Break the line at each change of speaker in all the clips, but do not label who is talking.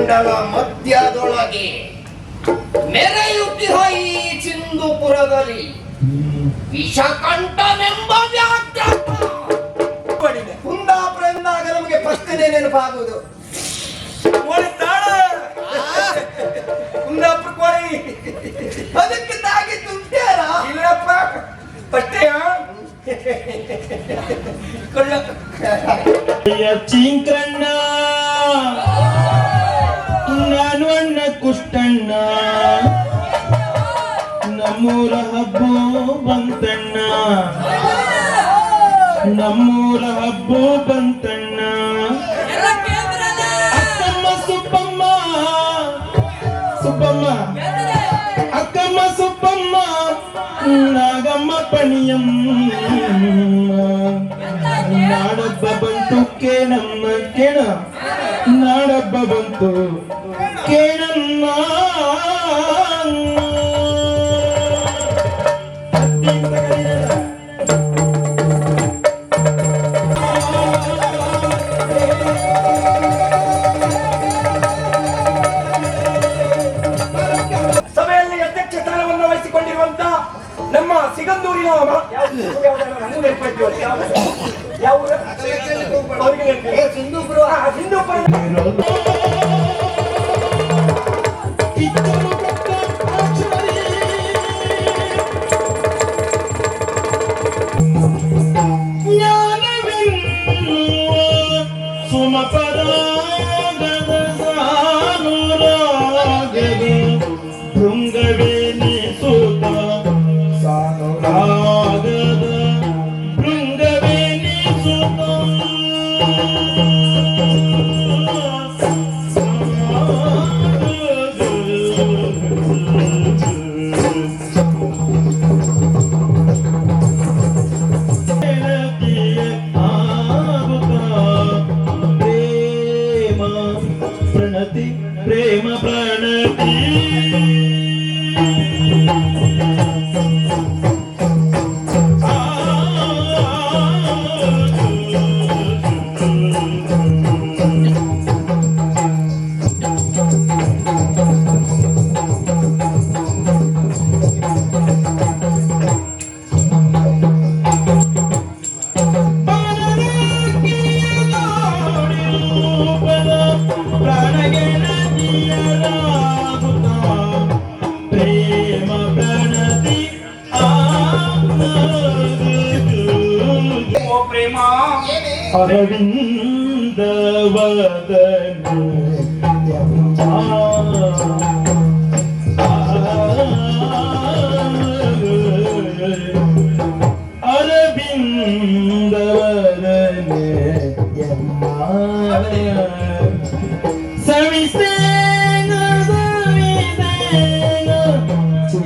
ಮಂಡಲ ಮಧ್ಯದೊಳಗೆ ಮೆರೆಯುತ್ತಿಹ ಈ ಸಿಂಧುಪುರದಲ್ಲಿ ವಿಷಕಂಠನೆಂಬ
ಪಡಿದೆ
ಕುಂದಾಪುರ ಎಂದಾಗ ನಮಗೆ ಪಕ್ಕನೆ ನೆನಪಾಗುವುದು
ಕುಂದಾಪುರ ಕೋಳಿ
ಅದಕ್ಕೆ ತಾಗಿ ತುಂಬ್ಯಾರ
ಇಲ್ಲಪ್ಪ ಅಷ್ಟೇಯಾ ಕೊಳ್ಳ
ಚಿಂಕಣ್ಣ ನಾನು ಕುಷ್ಟಣ್ಣ. ನಮ್ಮೂರ ಹಬ್ಬೋ ಬಂತಣ್ಣ. ನಮ್ಮೂರ ಹಬ್ಬೋ ಬಂತಣ್ಣ. ಅಕ್ಕಮ್ಮ ಸುಬ್ಬಮ್ಮ. ಸುಬ್ಬಮ್ಮ. ಅಕ್ಕಮ್ಮ ಸುಬ್ಬಮ್ಮ. ನಾಗಮ್ಮ ಪಣಿಯಮ್ಮ. ನಾಡಬ್ಬ ಬಂತು ಕೇಳಮ್ಮ ಕೇಳ. ನಾಡಬ್ಬ ಬಂತು. சிந்து புருவா சிந்து புருவா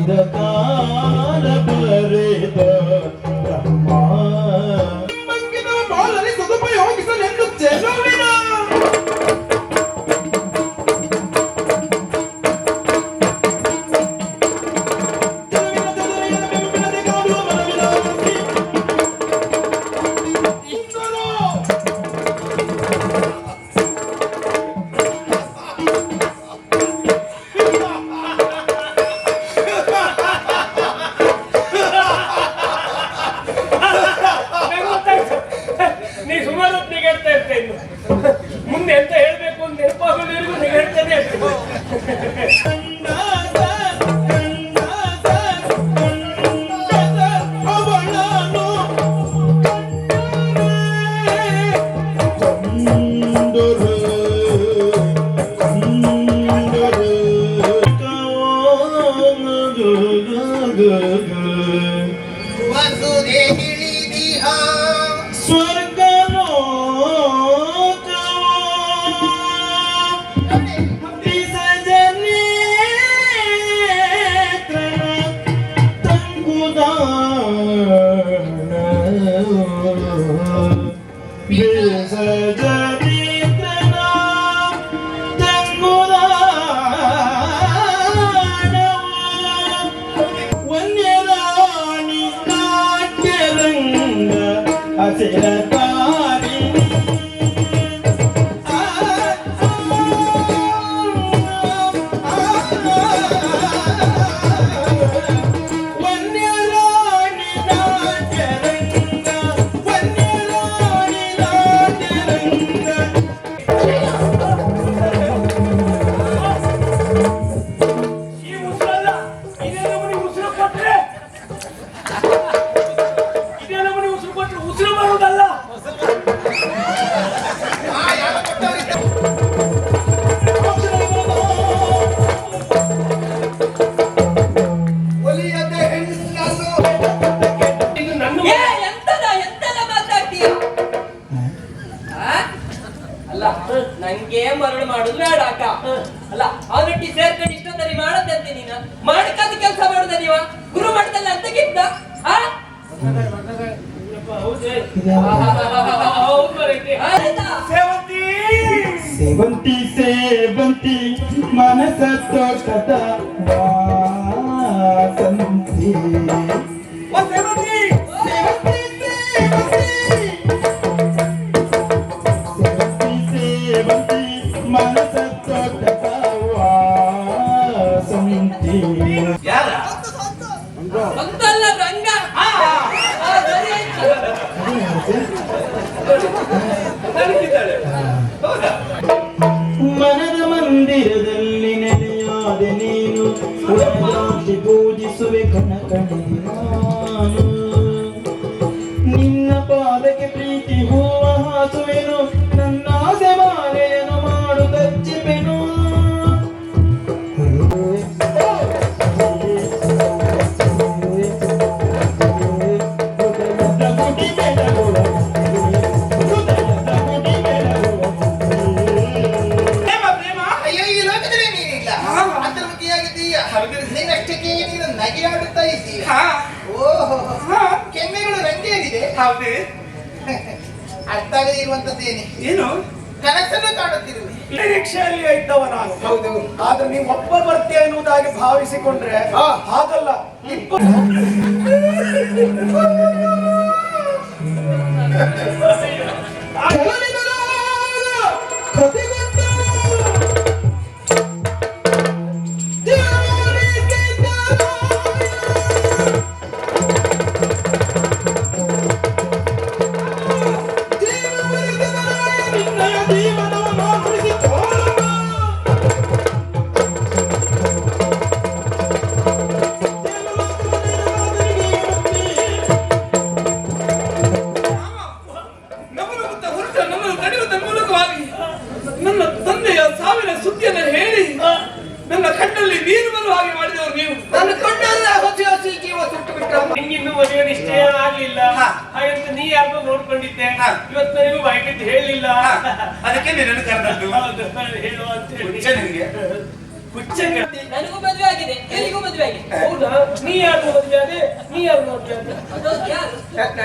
ainda
ಸೇವಂತಿ
ಸೇವಂತಿ ಮನಸ ತೋಟದ மேற்கொண்டு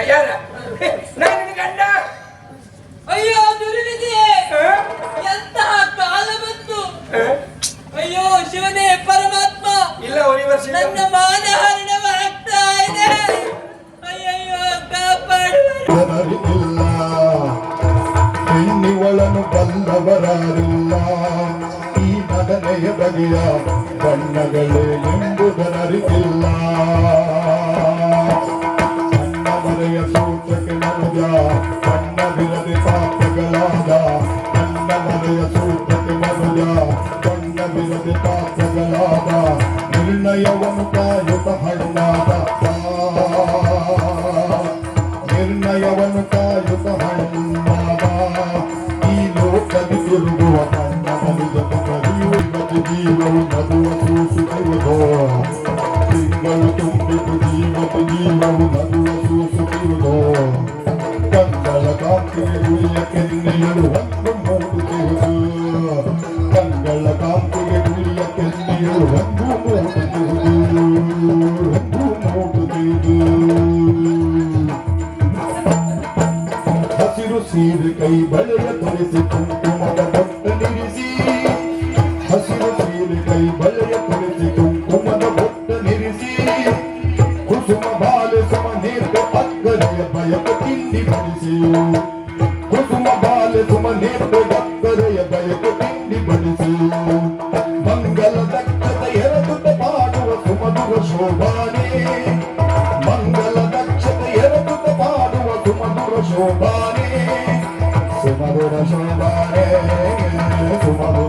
ಯಾರ
ನಾನು ನಿನ್ನ
ಗಂಡ.
ಅಯ್ಯೋ ದುರ್ವಿಧಿ ಎಂತಹ ಕಾಲ ಬಂತು? ಅಯ್ಯೋ ಶಿವನೇ ಪರಮಾತ್ಮ
ಇಲ್ಲ ಯೂನಿವರ್ಸ್
ನನ್ನ ಮಾನ ಹರಣವ ಆಗ್ತಾ ಇದೆ. ಅಯ್ಯಯ್ಯೋ
ಕಾಪಾಡುವರಿಲ್ಲ ಹೆಣ್ಣಿವಳನು ಬಲ್ಲವರಾರಿಲ್ಲ ಈ ನದನೆಯ ಬಗೆಯ ಬಣ್ಣಗಳೇ ಎಂಬುದನರಿಗಿಲ್ಲ నిర్ణయవను కాయుత హనుమాత
তোমাদের সবারে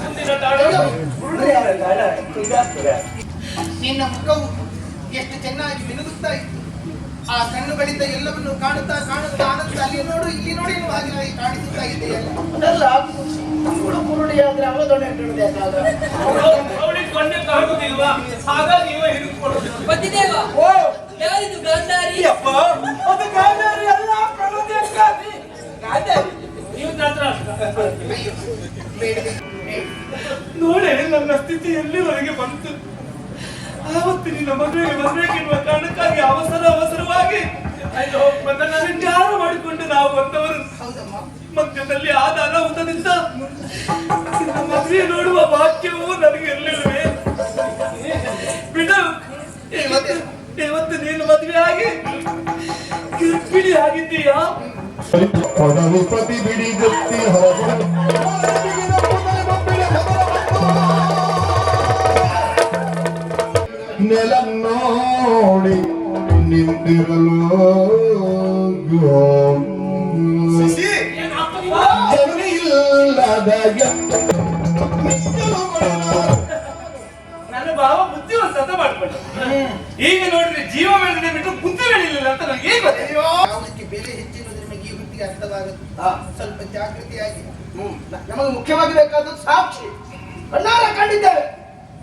ಮುಂದಿನ ತಾಳು
ನಿನ್ನ ಮುಖವು ಎಷ್ಟು ಚೆನ್ನಾಗಿ ಮಿನುಗುತ್ತಾ ಇತ್ತು. ಆ ಕಣ್ಣುಗಳಿಂದ ಎಲ್ಲವನ್ನು ಕಾಣುತ್ತಾ ಕಾಣುತ್ತಾ ಆನಂದ ಅಲ್ಲಿ ನೋಡು ಇಲ್ಲಿ ನೋಡಿ ಎನ್ನುವ ಹಾಗೆ ಕಾಣಿಸುತ್ತಾ ಇದೆಯಲ್ಲ
ಅದಲ್ಲ ಕುರುಡಿಯಾದ್ರೆ
ಕಣ್ಣಕ್ಕೆ ಆಗುದಿಲ್ವಾ ಹಾಗಾಗಿ ಇವ
ಓ!
ಯಾರಿದು ಗಾಂಧಾರಿ?
ಅಪ್ಪ ಅದು ಗಾಂಧಾರಿ ಅಲ್ಲ ಗಾಂಧಾರಿ
ನೀವು. ನೋಡೆ ನನ್ನ ಸ್ಥಿತಿ ಎಲ್ಲಿವರೆಗೆ ಬಂತು? ಆವತ್ತು ನಿನ್ನ ಮದುವೆಗೆ ಬರಬೇಕೆನ್ನುವ ಕಾರಣಕ್ಕಾಗಿ ಅವಸರ ಅವಸರವಾಗಿ ಅಯ್ಯೋ ನನ್ನ ನಿರ್ಧಾರ ಮಾಡಿಕೊಂಡು ನಾವು ಬಂದವರು.
ಹೌದಮ್ಮ.
ಮಧ್ಯದಲ್ಲಿ ಆದ ಅನಾಹುತದಿಂದ ನಿನ್ನ ಮದುವೆ ನೋಡುವ ವಾಕ್ಯವೂ ನನಗೆ ಇರಲಿಲ್ಲವೇ? ಬಿಡು. ಇವತ್ತು ಇವತ್ತು ನೀನು ಮದುವೆ ಆಗಿ ಕಿರ್ಪಿಡಿ ಆಗಿದ್ದೀಯಾ?
ಪದವು ಪ್ರತಿ ಬಿಡಿ ಗೊತ್ತಿ ಹೊರಬರು ನೆಲ ನೋಡಿ ನಿಂತಿರಲು ಜನಿಲ್ಲದ
ನನ್ನ ಭಾವ ಬುದ್ಧಿವಂತ ಅಂತ ಮಾಡ್ಕೊಂಡ. ಈಗ ನೋಡ್ರಿ ಜೀವ ಬೆಳೆದ್ರೆ ಬಿಟ್ಟು ಬುದ್ಧಿ ಬೆಳಿಲಿಲ್ಲ ಅಂತ ನನಗೆ ಏನ್
ಅಯ್ಯೋ! ಯಾವುದಕ್ಕೆ ಬೆಲೆ ಹೆಚ್ಚಿರುವುದು ನಿಮಗೆ ಈ ಹೊತ್ತಿಗೆ ಅರ್ಥವಾಗುತ್ತೆ ಸ್ವಲ್ಪ ಜಾಗೃತಿಯಾಗಿ.
ನಮಗೆ ಮುಖ್ಯವಾಗಿ ಬೇಕಾದದ್ದು ಸಾಕ್ಷಿ. ಕಣ್ಣಾರ ಕಂಡಿದ್ದೇವೆ.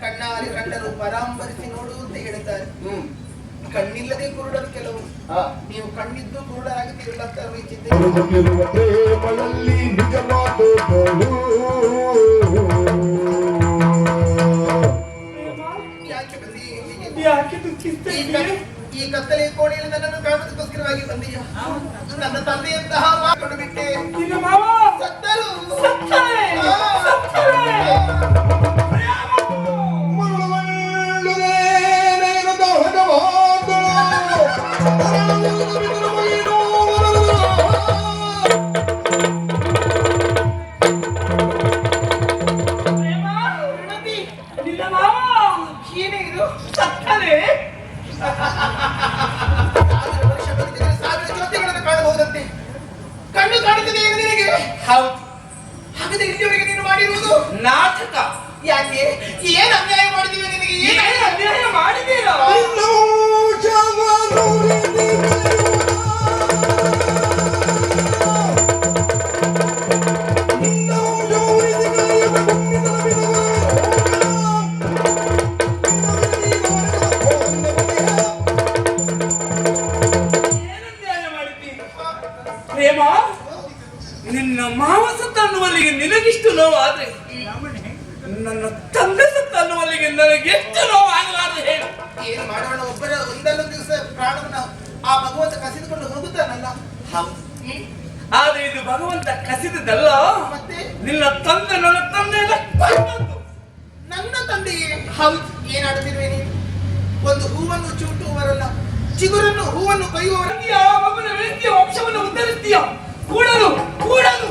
ಕಣ್ಣಾರೆ ಕಂಡರು ಪರಾಂಬರಿಸಿ ನೋಡು ಅಂತ ಹೇಳ್ತಾರೆ ಕಣ್ಣಿಲ್ಲದೆ ಕುರುಡರು ಕೆಲವು. ನೀವು ಕಣ್ಣಿದ್ದು? ಯಾಕೆ ಈ ಕತ್ತಲೆ ಕೋಣೆಯಲ್ಲಿ ನನ್ನನ್ನು ಕಾಣುವುದಕ್ಕೋಸ್ಕರವಾಗಿ ಬಂದೀಯ? ನನ್ನ ತಂದೆಯಂತಹ
ಮಾತಾಡಿಬಿಟ್ಟೆ
ಸತ್ತರು.
ಸತ್ತರೆ! Thank you.
ಏನು ಮಾಡೋಣ ಒಬ್ಬರ ಒಂದಲ್ಲೊಂದು ದಿವಸ ಪ್ರಾಣವನ್ನ ಆ ಭಗವಂತ ಕಸಿದುಕೊಂಡು ಹೋಗುತ್ತಾನಲ್ಲ?
ಹೌದು. ಆದ್ರೆ ಇದು ಭಗವಂತ ಕಸಿದದಲ್ಲ
ಮತ್ತೆ?
ನಿನ್ನ ತಂದೆ ನನ್ನ ತಂದೆ
ನನ್ನ ತಂದೆಯೇ? ಹೌದು. ಏನಾಡುತ್ತಿರುವೆ ನೀನು? ಒಂದು ಹೂವನ್ನು ಚೂಟುವವರಲ್ಲ ಚಿಗುರನ್ನು ಹೂವನ್ನು ಕೊಯ್ಯುವವರ
ಆ ಮಗನ ವ್ಯಕ್ತಿಯ ವಂಶವನ್ನು ಉದ್ಧರಿಸ್ತೀಯ? ಕೂಡಲು ಕೂಡಲು.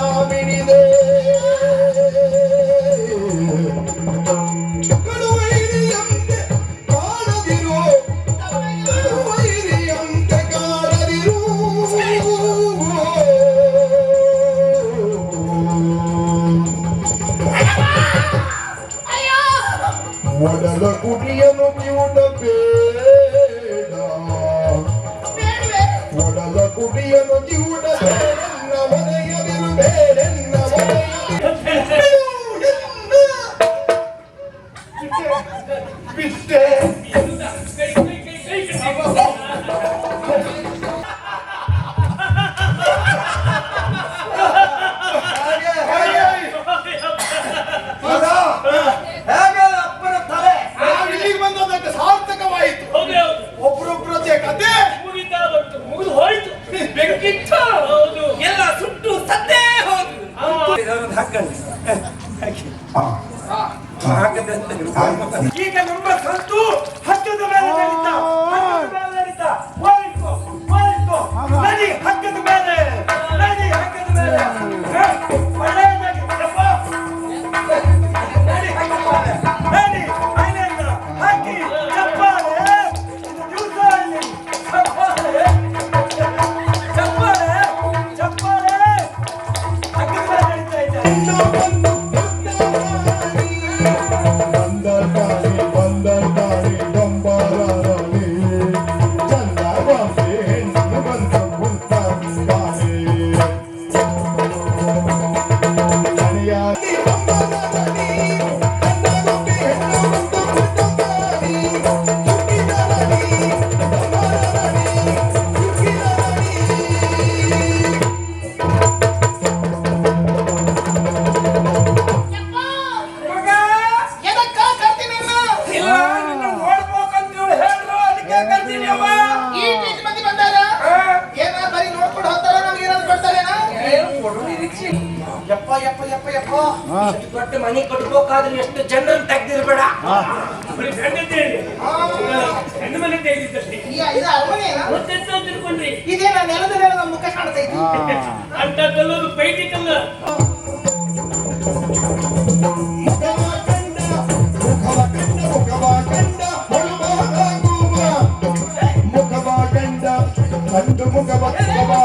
ಒಂದು
ಹಾಕಣ್ಣ
ಹಾಕಿ.
ಹಾಕದೆ ಈಗ ನಮ್ಮ
Kandumu gaba gaba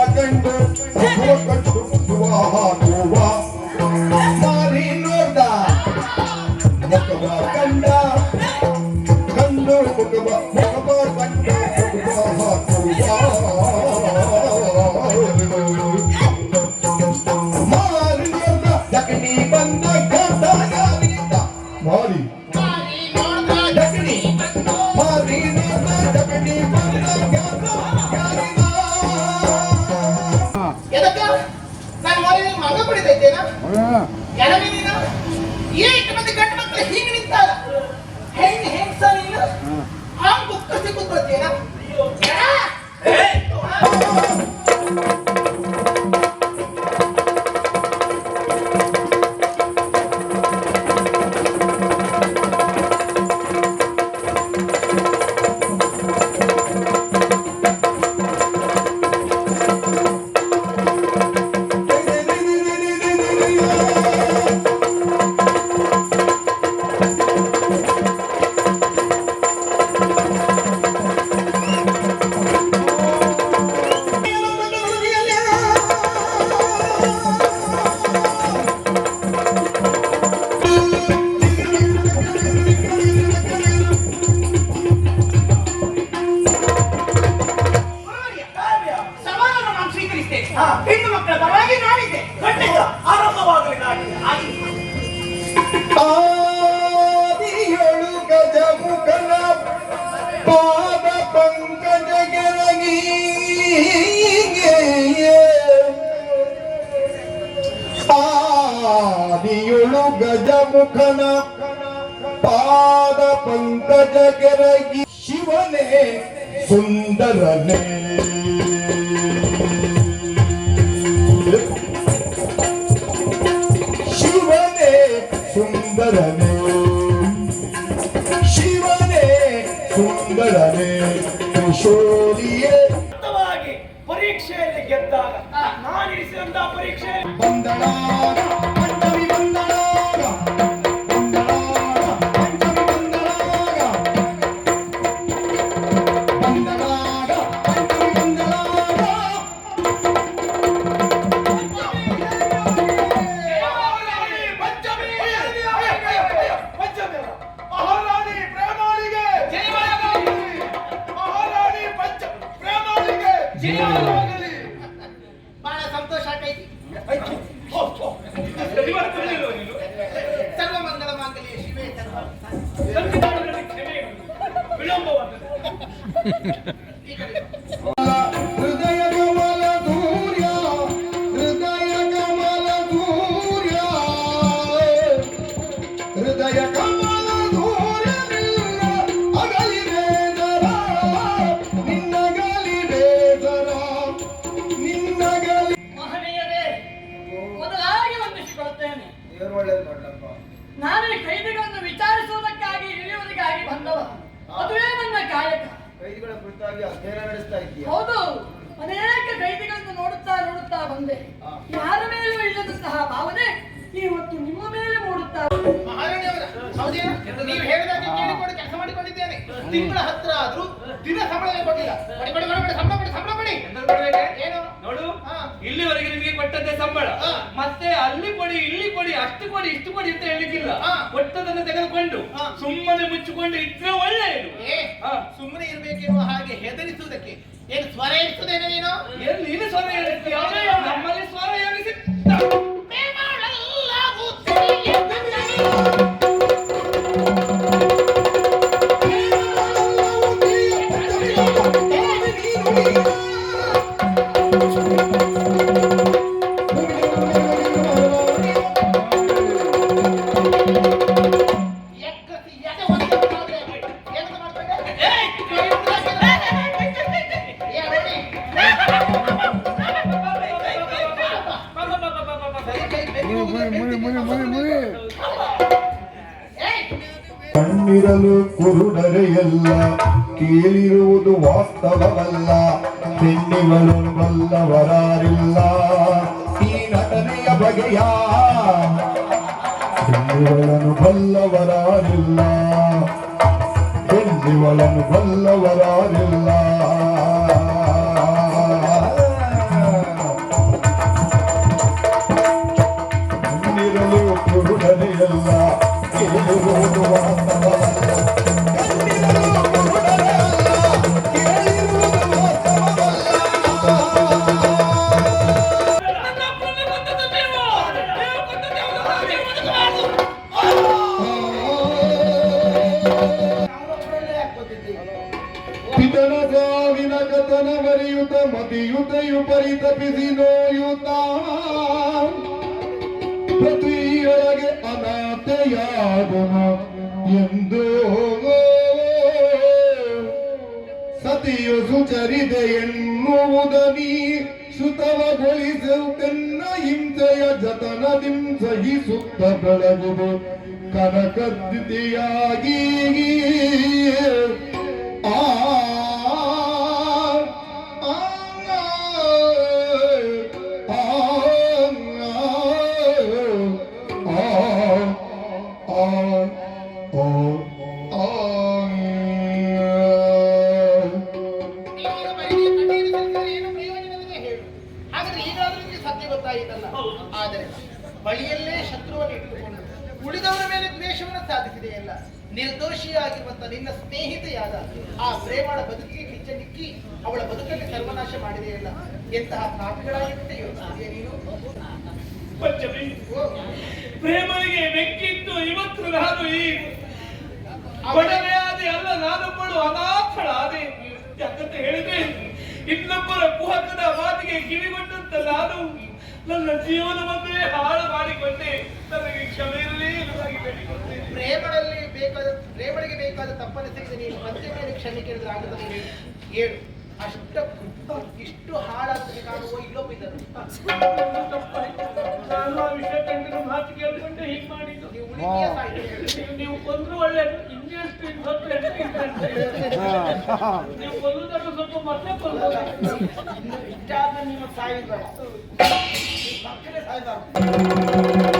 पाद पंकज गिरगीगे आदियुळु गजमुखನ पाद ने गिरगी शिवने सुंदरने। शिवने ಮಂಗಳನೆ ಕಿಶೋರಿಯೇ
ಪರೀಕ್ಷೆಯಲ್ಲಿ ಗೆದ್ದಾಗ ನಾನು ಇರಿಸಿದಂತಹ ಪರೀಕ್ಷೆ.
ಬಂದಳ ಕುರಿತಾಗಿ ಅಧ್ಯಯನ ನಡೆಸ್ತಾ ಇದ್ದೀಯ?
ಹೌದು. ಅನೇಕ ಕೈದಿಗಳನ್ನು ನೋಡುತ್ತಾ ನೋಡುತ್ತಾ ಬಂದೆ. ಯಾರ ಮೇಲೂ ಇಲ್ಲದಂತಹ ಭಾವನೆ ಇವತ್ತು ನಿಮ್ಮ ಮೇಲೆ ಮೂಡುತ್ತಾ
ನೀವು ಹೇಳಿದಾಗೆ ಕೇಳಿಕೊಂಡು ಕೆಲಸ ಮಾಡಿಕೊಂಡಿದ್ದೇನೆ. ತಿಂಗಳ ಹತ್ರ ಆದ್ರೂ ದಿನ ಸಂಬಳ ಕೊಟ್ಟಿಲ್ಲ. ಸಂಬಳ ಸಂಬಳ ಏನು?
ನೋಡು. ಇಲ್ಲಿವರೆಗೆ ಕೊಟ್ಟದ್ದೇ ಸಂಬಳ. ಮತ್ತೆ ಅಲ್ಲಿ ಕೊಡಿ ಇಲ್ಲಿ ಕೊಡಿ ಅಷ್ಟು ಕೊಡಿ ಇಷ್ಟು ಕೊಡಿ ಅಂತ ಹೇಳಿಕ್ಕಿಲ್ಲ. ಕೊಟ್ಟದನ್ನು ತೆಗೆದುಕೊಂಡು. ಸುಮ್ಮನೆ ಮುಚ್ಚಿಕೊಂಡು ಇದ್ರೆ ಒಳ್ಳೆಯದು.
ಸುಮ್ಮನೆ ಇರಬೇಕೆನೋ ಹಾಗೆ ಹೆದರಿಸುವುದಕ್ಕೆ ಏನು ಸ್ವರ ಇರ್ತದೆ ನೀನು
ನೀನು ಸ್ವರ ಇರುತ್ತೆ ನಮ್ಮಲ್ಲಿ ಸ್ವರ ಏನಿಸಿ
ಬಲ್ಲವರಾರಿಲ್ಲ ಈ ನಟನೆಯ ಬಗೆಯ ಎಲ್ಲಿವಳನು ಬಲ್ಲವರಾರಿಲ್ಲ ಎಲ್ಲಿವಳನು ಬಲ್ಲವರಾರಿಲ್ಲ ಕಣ್ಣಿರಲು ಕುರುಡರೆಯಲ್ಲ ಕೇಳಿರುವುದು ವಾಸ್ತವವಲ್ಲ ಪರಿತಪಿಸಿ ನೋಯುತ್ತ ಪೃಥ್ವಿಯೊಳಗೆ ಅನಾಥೆಯಾದನು ಎಂದು ಸತಿಯು ಸುಚರಿದೆ ಎನ್ನುವುದನಿ ಶ್ರುತವಗೊಳಿಸುತ್ತೆನ್ನ ಹಿಂಸೆಯ ಜತನದಿಂ ಸಹಿಸುತ್ತ ಬೆಳಗುದು ಕನಕದ್ದಿತಿಯಾಗಿ
ಜೀವನವನ್ನೇ ಹಾಳು ಮಾಡಿಕೊಂಡೆ. ನನಗೆ ಕ್ಷಮೆ ಪ್ರೇಮಗಳಲ್ಲಿ ನನಗೆ ಬೇಡಿಕೊಂಡೆ.
ಪ್ರೇಮದಲ್ಲಿ ಬೇಕಾದ ಪ್ರೇಮಳಿಗೆ ಬೇಕಾದ ತಪ್ಪನ್ನು ತೆಗೆದು ನೀನು ಮೇಲೆ ಕ್ಷಮೆ ಕೇಳಿದ್ರೆ ಆಗುತ್ತದೆ ಏಳು ಹೇಳು. ಅಷ್ಟಕ್ಕೂ ಇಷ್ಟು ಹಾಳಾಗ್ತದೆ ಕಾಣುವ ಇಲ್ಲೊಬ್ಬಿದ್ದರು
ನಾನು ಆ ವಿಷಯ ಕಂಡು ಮಾತು ಕೇಳ್ಕೊಂಡೆ ಹೀಗೆ ಮಾಡಿದ್ದು.
ನೀವು ಉಳಿಕೆಯ ಸಾಹಿತ್ಯ ಹೇಳು.
ನೀವು ಕೊಂದ್ರು ಒಳ್ಳೆಯದು ಇನ್ನೆಷ್ಟು ಹೇಳಿ. ನೀವು ಕೊಲ್ಲುವುದನ್ನು ಕೊಲ್ಲೋದು
ಇನ್ನು ಇಷ್ಟಾದ್ಮೇಲೆ ನಿಮ್ಮ ಬೇಡ ಮಕ್ಕಳೇ ಸಾಯ್ಬಾರ್ದು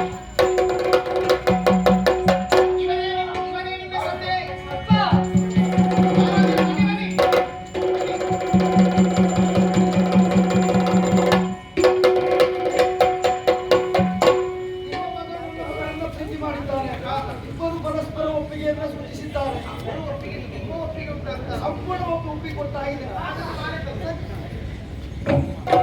ಸೂಚಿಸಿದ್ದಾರೆ
ಒಪ್ಪಿಗೆ
ಸಂಪೂರ್ಣ ಒಪ್ಪಿ ಒಪ್ಪಿಗೆ ಕೊಟ್ಟಾಗಿದೆ ಒಳ್ಳೆಯದಾಗಲಿ